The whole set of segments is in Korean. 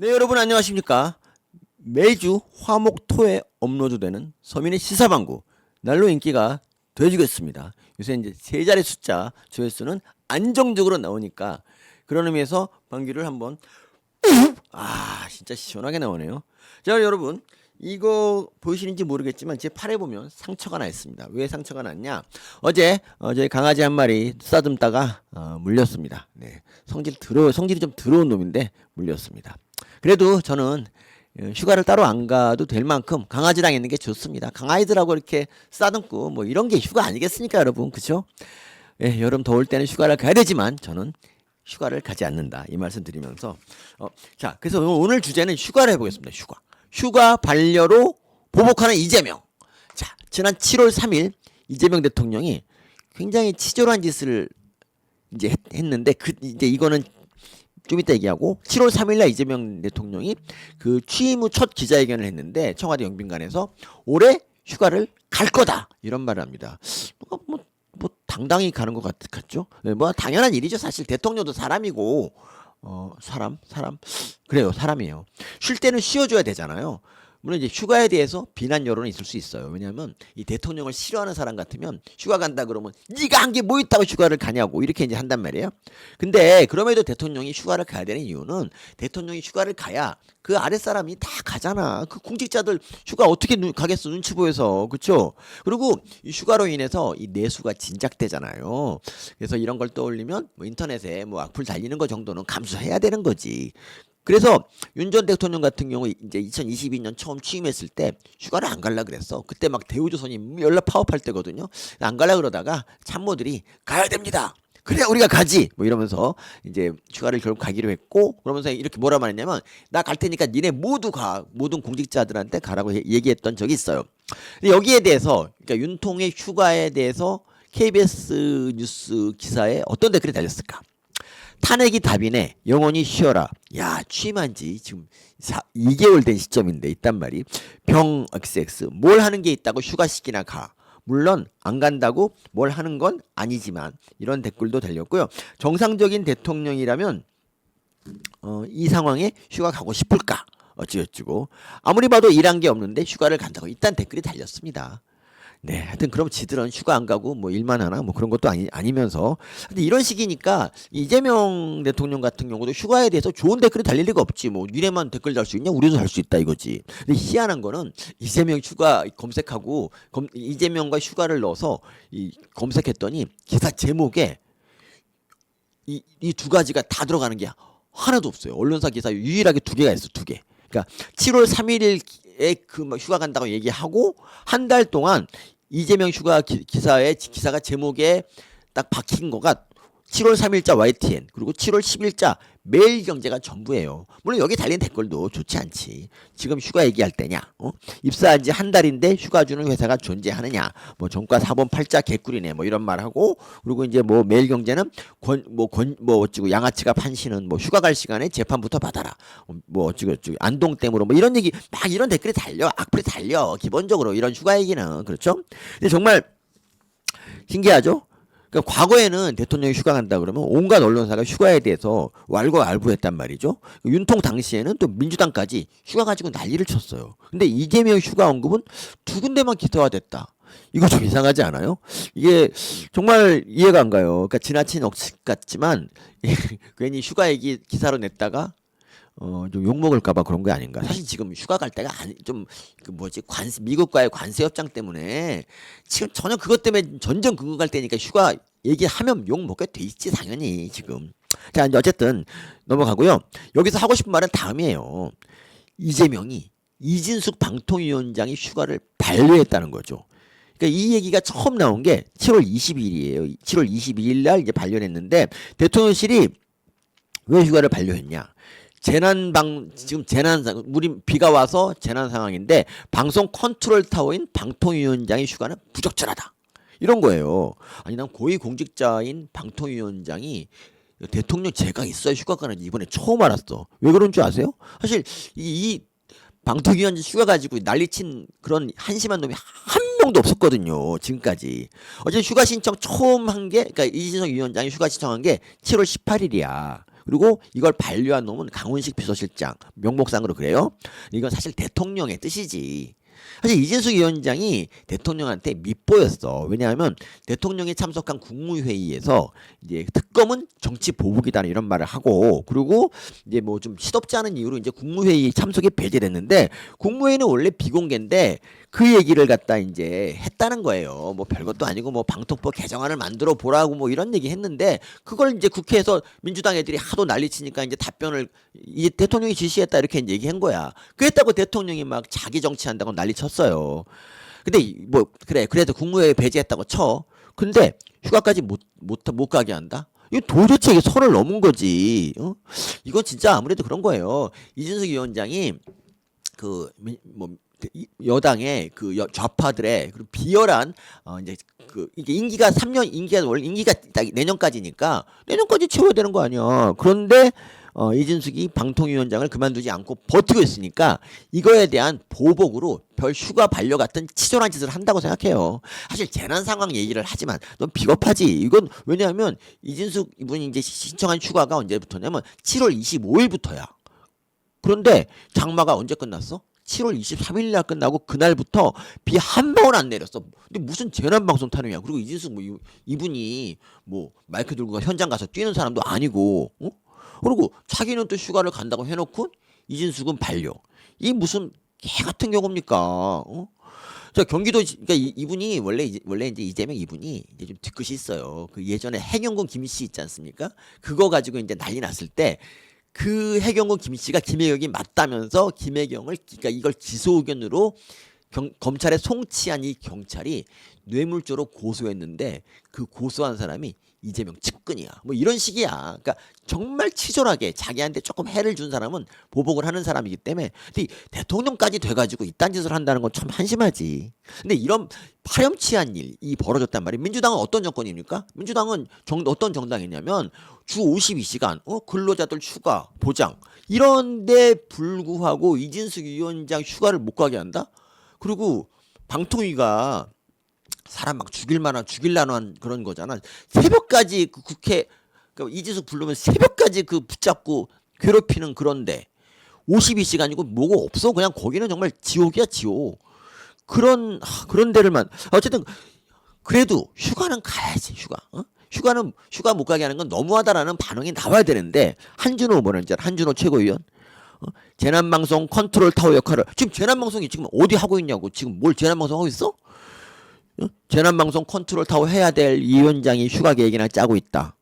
네 여러분 안녕하십니까? 매주 화목토에 업로드되는 서민의 시사방구 날로 인기가 돼지겠습니다. 요새 이제 세 자리 숫자 조회수는 안정적으로 나오니까 그런 의미에서 방귀를 한번 아 진짜 시원하게 나오네요. 자 여러분 이거 보이시는지 모르겠지만 제 팔에 보면 상처가 나 있습니다. 왜 상처가 났냐? 어제 어, 저희 강아지 한 마리 쓰다듬다가 어, 물렸습니다. 네 성질 들어 성질이 좀 더러운 놈인데 물렸습니다 그래도 저는 어, 휴가를 따로 안 가도 될 만큼 강아지랑 있는 게 좋습니다. 강아지들하고 이렇게 싸듬고 뭐 이런 게 휴가 아니겠습니까, 여러분? 그렇죠? 예, 여름 더울 때는 휴가를 가야 되지만 저는 휴가를 가지 않는다. 이 말씀 드리면서 어, 자, 그래서 오늘 주제는 휴가를 해보겠습니다. 휴가. 휴가 반려로 보복하는 이재명. 자, 지난 7월 3일 이재명 대통령이 굉장히 치졸한 짓을 이제 했, 했는데 그 이제 이거는 좀 이따 얘기하고 7월 3일날 이재명 대통령이 그 취임 후 첫 기자회견을 했는데 청와대 영빈관에서 올해 휴가를 갈 거다 이런 말을 합니다. 뭐, 뭐, 뭐 당당히 가는 것 같, 같죠? 네, 뭐 당연한 일이죠. 사실 대통령도 사람이고 어 사람 사람 그래요 사람이에요. 쉴 때는 쉬어줘야 되잖아요. 물론 이제 휴가에 대해서 비난 여론이 있을 수 있어요. 왜냐하면 이 대통령을 싫어하는 사람 같으면 휴가 간다 그러면 네가 한 게 뭐 있다고 휴가를 가냐고 이렇게 이제 한단 말이에요. 근데 그럼에도 대통령이 휴가를 가야 되는 이유는 대통령이 휴가를 가야 그 아랫 사람이 다 가잖아. 그 공직자들 휴가 어떻게 눈, 가겠어 눈치 보여서 그렇죠. 그리고 이 휴가로 인해서 이 내수가 진작되잖아요. 그래서 이런 걸 떠올리면 뭐 인터넷에 뭐 악플 달리는 거 정도는 감수해야 되는 거지. 그래서 윤 전 대통령 같은 경우 이제 2022년 처음 취임했을 때 휴가를 안 갈라 그랬어. 그때 막 대우조선이 연락 파업할 때거든요. 안 갈라 그러다가 참모들이 가야 됩니다. 그래 우리가 가지 뭐 이러면서 이제 휴가를 결국 가기로 했고 그러면서 이렇게 뭐라 말했냐면 나 갈 테니까 니네 모두 가 모든 공직자들한테 가라고 해- 얘기했던 적이 있어요. 근데 여기에 대해서 그러니까 윤통의 휴가에 대해서 KBS 뉴스 기사에 어떤 댓글이 달렸을까? 탄핵이 답이네. 영원히 쉬어라. 야, 취임한 지 지금 4, 2개월 된 시점인데 있단 말이. 병 XX. 뭘 하는 게 있다고 휴가식이나 가. 물론 안 간다고 뭘 하는 건 아니지만 이런 댓글도 달렸고요. 정상적인 대통령이라면 어, 이 상황에 휴가 가고 싶을까? 어찌어찌고 아무리 봐도 일한 게 없는데 휴가를 간다고 일단 댓글이 달렸습니다. 네, 하여튼 그럼 지들은 휴가 안 가고 뭐 일만 하나 뭐 그런 것도 아니 아니면서 근데 이런 식이니까 이재명 대통령 같은 경우도 휴가에 대해서 좋은 댓글이 달릴 리가 없지 뭐 니네만 댓글 달 수 있냐 우리도 달 수 있다 이거지. 근데 희한한 거는 이재명 휴가 검색하고 검, 이재명과 휴가를 넣어서 이 검색했더니 기사 제목에 이 이 두 가지가 다 들어가는 게 하나도 없어요. 언론사 기사 유일하게 두 개가 있어 두 개. 그러니까 7월 3일에 그뭐 휴가 간다고 얘기하고 한 달 동안 이재명 휴가 기, 기사에 기사가 제목에 딱 박힌 거가 7월 3일자 YTN 그리고 7월 10일자 매일 경제가 전부예요. 물론 여기 달린 댓글도 좋지 않지. 지금 휴가 얘기할 때냐? 어? 입사한 지 한 달인데 휴가 주는 회사가 존재하느냐? 뭐 정가 4번 팔자 개꿀이네. 뭐 이런 말 하고 그리고 이제 뭐 매일 경제는 권 뭐권뭐 어찌고 양아치가 판시는 뭐 휴가 갈 시간에 재판부터 받아라. 어, 뭐 어찌고 어찌고 안동 댐으로 뭐 이런 얘기 막 이런 댓글이 달려 악플이 달려 기본적으로 이런 휴가 얘기는 그렇죠? 근데 정말 신기하죠? 그러니까 과거에는 대통령이 휴가 간다 그러면 온갖 언론사가 휴가에 대해서 왈가왈부했단 말이죠. 윤통 당시에는 또 민주당까지 휴가 가지고 난리를 쳤어요. 근데 이재명 휴가 언급은 두 군데만 기사화됐다. 이거 좀 이상하지 않아요? 이게 정말 이해가 안 가요. 그러니까 지나친 억측 같지만 괜히 휴가 얘기 기사로 냈다가 어, 좀 욕먹을까봐 그런 게 아닌가. 사실 지금 휴가 갈 때가 아니, 좀, 그 뭐지, 관세, 미국과의 관세 협정 때문에 지금 전혀 그것 때문에 전전 그거 갈 때니까 휴가 얘기하면 욕 먹게 돼 있지, 당연히 지금. 자, 이제 어쨌든 넘어가고요. 여기서 하고 싶은 말은 다음이에요. 이재명이 이진숙 방통위원장이 휴가를 반려했다는 거죠. 그러니까 이 얘기가 처음 나온 게 7월 22일이에요. 7월 22일 날 이제 발견했는데 대통령실이 왜 휴가를 반려했냐? 재난 방 지금 재난 상 우리 비가 와서 재난 상황인데 방송 컨트롤 타워인 방통위원장의 휴가는 부적절하다 이런 거예요. 아니 난 고위 공직자인 방통위원장이 대통령 제가 있어야 휴가 가는 이번에 처음 알았어. 왜 그런 줄 아세요? 사실 이, 이 방통위원장 휴가 가지고 난리친 그런 한심한 놈이 한 명도 없었거든요. 지금까지. 어제 휴가 신청 처음 한 게, 그러니까 이진석 위원장이 휴가 신청한 게 7월 18일이야. 그리고 이걸 반려한 놈은 강훈식 비서실장 명목상으로 그래요. 이건 사실 대통령의 뜻이지. 사실 이진숙 위원장이 대통령한테 밉보였어. 왜냐하면 대통령이 참석한 국무회의에서 이제 특검은 정치 보복이다 이런 말을 하고 그리고 이제 뭐 좀 시덥지 않은 이유로 이제 국무회의 참석이 배제됐는데 국무회의는 원래 비공개인데 그 얘기를 갖다 이제 했다는 거예요. 뭐 별것도 아니고 뭐 방통법 개정안을 만들어 보라고 뭐 이런 얘기 했는데 그걸 이제 국회에서 민주당 애들이 하도 난리치니까 이제 답변을 이 대통령이 지시했다 이렇게 얘기한 거야. 그랬다고 대통령이 막 자기 정치한다고 난리 쳤어요. 근데 이- 뭐 그래 그래도 국무회의 배제했다고 쳐. 근데 휴가까지 못 못 못 가게 한다. 이거 도대체 이게 선을 넘은 거지. 어? 이건 진짜 아무래도 그런 거예요. 이준석 위원장이 그뭐 여당의 그 여- 좌파들의 그 비열한 어 이제 그 이게 임기가 3년 임기가 원래 임기가 딱 내년까지니까 내년까지 채워야 되는 거 아니야. 그런데 어 이준석이 방통위원장을 그만두지 않고 버티고 있으니까 이거에 대한 보복으로 별 휴가 반려 같은 치졸한 짓을 한다고 생각해요. 사실 재난 상황 얘기를 하지만 넌 비겁하지. 이건 왜냐하면 이진숙 이분이 이제 신청한 휴가가 언제부터냐면 7월 25일부터야. 그런데 장마가 언제 끝났어? 7월 23일 날 끝나고 그날부터 비 한 방울 안 내렸어. 근데 무슨 재난 방송 타령이야. 그리고 이진숙 뭐 이- 이분이 뭐 마이크 들고 현장 가서 뛰는 사람도 아니고. 어? 그리고 자기는 또 휴가를 간다고 해놓고 이진숙은 반려. 이 무슨 개 같은 경우입니까? 어? 저 경기도 지- 그러니까 이, 이분이 원래 원래 이제 이재명 이분이 이제 좀 뒤끝이 있어요. 그 예전에 해경군 김씨 있지 않습니까? 그거 가지고 이제 난리 났을 때 그 해경군 김 씨가 김혜경이 맞다면서 김혜경을 그러니까 이걸 기소 의견으로 경, 검찰에 송치한 이 경찰이 뇌물죄로 고소했는데 그 고소한 사람이 이재명 측근이야. 뭐 이런 식이야. 그러니까 정말 치졸하게 자기한테 조금 해를 준 사람은 보복을 하는 사람이기 때문에 근데 이 대통령까지 돼가지고 이딴 짓을 한다는 건 참 한심하지. 근데 이런 파렴치한 일이 벌어졌단 말이에요. 민주당은 어떤 정권입니까? 민주당은 정, 어떤 정당이냐면 주 52시간 어? 근로자들 휴가 보장 이런데 불구하고 이진숙 위원장 휴가를 못 가게 한다? 그리고 방통위가 사람 막 죽일 만한 죽일라는 그런 거잖아. 새벽까지 그 국회 그 이진숙 부르면 새벽까지 그 붙잡고 괴롭히는 그런데 52시간이고 뭐가 없어. 그냥 거기는 정말 지옥이야 지옥. 그런 하, 그런 데를만 어쨌든 그래도 휴가는 가야지 휴가. 어? 휴가는 휴가 못 가게 하는 건 너무하다라는 반응이 나와야 되는데 한준호 후보는 이제 한준호 최고위원 어? 재난방송 컨트롤 타워 역할을 지금 재난방송이 지금 어디 하고 있냐고 지금 뭘 재난방송 하고 있어? 어? 재난방송 컨트롤 타워 해야 될 이 위원장이 휴가 계획이나 짜고 있다.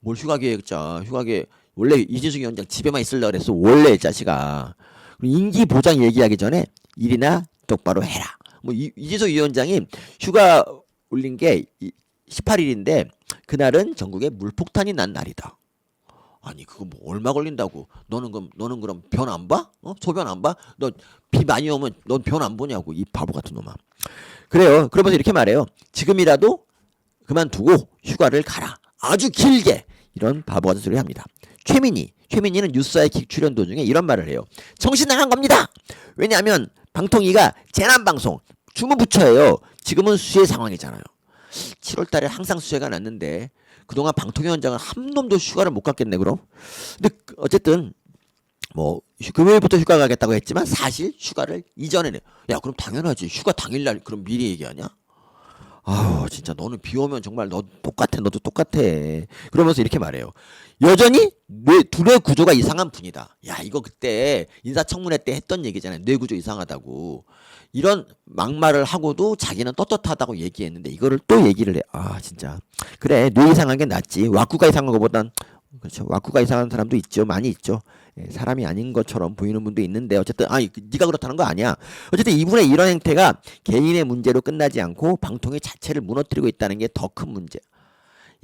뭘 휴가 계획 짜? 휴가 계획 원래 이진숙 위원장 집에만 있으려 그랬어. 원래 자식아. 임기 보장 얘기하기 전에 일이나 똑바로 해라. 뭐 이, 이진숙 위원장이 휴가 올린 게 18일인데 그날은 전국에 물폭탄이 난 날이다. 아니 그거 뭐 얼마 걸린다고? 너는 그럼 너는 그럼 변 안 봐? 어? 소변 안 봐? 너 비 많이 오면 넌 변 안 보냐고 이 바보 같은 놈아. 그래요. 그러면서 이렇게 말해요. 지금이라도 그만두고 휴가를 가라. 아주 길게 이런 바보 같은 소리를 합니다. 최민희, 최민희는 뉴스와의 기- 출연 도중에 이런 말을 해요. 정신 나간 겁니다. 왜냐하면 방통위가 재난 방송 주무부처예요. 지금은 수해 상황이잖아요. 7월달에 항상 수해가 났는데 그동안 방통위 원장은 한 놈도 휴가를 못 갔겠네 그럼. 근데 그- 어쨌든 뭐 휴- 금요일부터 휴가 가겠다고 했지만 사실 휴가를 이전에는. 야 그럼 당연하지. 휴가 당일날 그럼 미리 얘기하냐? 아우 진짜 너는 비 오면 정말 너 똑같아. 너도 똑같아. 그러면서 이렇게 말해요. 여전히 뇌 두뇌 구조가 이상한 분이다. 야 이거 그때 인사청문회 때 했던 얘기잖아요. 뇌 구조 이상하다고. 이런 막말을 하고도 자기는 떳떳하다고 얘기했는데 이거를 또 얘기를 해아 진짜. 그래 뇌 이상한 게 낫지. 와꾸가 이상한 것보단 그렇죠. 와꾸가 이상한 사람도 있죠. 많이 있죠. 예, 사람이 아닌 것처럼 보이는 분도 있는데 어쨌든 그- 네가 그렇다는 거 아니야. 어쨌든 이분의 이런 행태가 개인의 문제로 끝나지 않고 방통위 자체를 무너뜨리고 있다는 게 더 큰 문제.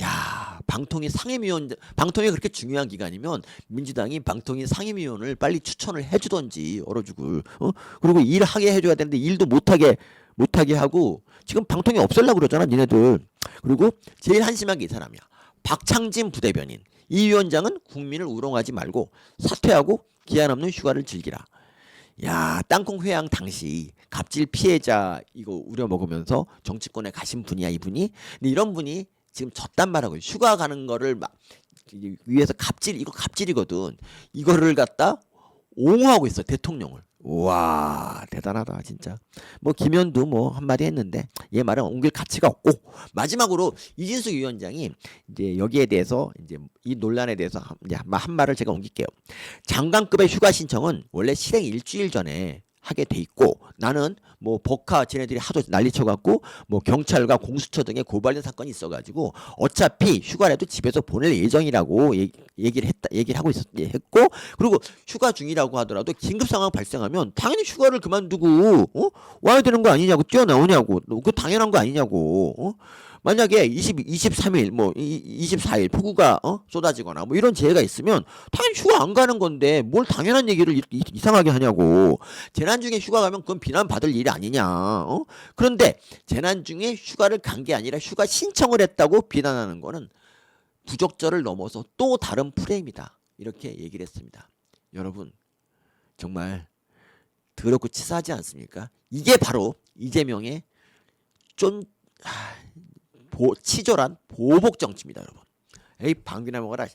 야, 방통위 상임위원 방통위 그렇게 중요한 기관이면 민주당이 방통위 상임위원을 빨리 추천을 해주던지 얼어 죽을. 어? 그리고 일하게 해줘야 되는데 일도 못하게 못하게 하고 지금 방통위 없애려고 그러잖아, 니네들. 그리고 제일 한심한 게 이 사람이야. 박창진 부대변인. 이 위원장은 국민을 우롱하지 말고 사퇴하고 기한 없는 휴가를 즐기라. 야, 땅콩 회항 당시 갑질 피해자 이거 우려 먹으면서 정치권에 가신 분이야 이분이. 근데 이런 분이 지금 졌단 말하고 휴가 가는 거를 막 위에서 갑질 이거 갑질이거든. 이거를 갖다 옹호하고 있어 대통령을. 와 대단하다 진짜. 뭐 김현도 뭐 한마디 했는데 얘 말은 옮길 가치가 없고 마지막으로 이진숙 위원장이 이제 여기에 대해서 이제 이 논란에 대해서 한, 한 말을 제가 옮길게요. 장관급의 휴가 신청은 원래 실행 일주일 전에 하게 돼 있고 나는 뭐 법카 쟤네들이 하도 난리 쳐 갖고 뭐 경찰과 공수처 등의 고발된 사건이 있어 가지고 어차피 휴가라도 집에서 보낼 예정이라고 얘- 얘기를 했다 얘기를 하고 있었 예, 했고 그리고 휴가 중이라고 하더라도 긴급 상황 발생하면 당연히 휴가를 그만두고 어? 와야 되는 거 아니냐고 뛰어나오냐고 그 당연한 거 아니냐고 어? 만약에 20, 23일 뭐 이- 24일 폭우가 어? 쏟아지거나 뭐 이런 재해가 있으면 당연히 휴가 안 가는 건데 뭘 당연한 얘기를 이- 이- 이 상하게 하냐고 재난 중에 휴가 가면 그건 비난 받을 일이 아니냐 어? 그런데 재난 중에 휴가를 간 게 아니라 휴가 신청을 했다고 비난하는 거는 부적절을 넘어서 또 다른 프레임이다 이렇게 얘기를 했습니다 여러분 정말 더럽고 치사하지 않습니까 이게 바로 이재명의 쫀 하, 보, 치졸한 보복 정치입니다, 여러분. 에이 방귀나 먹어라.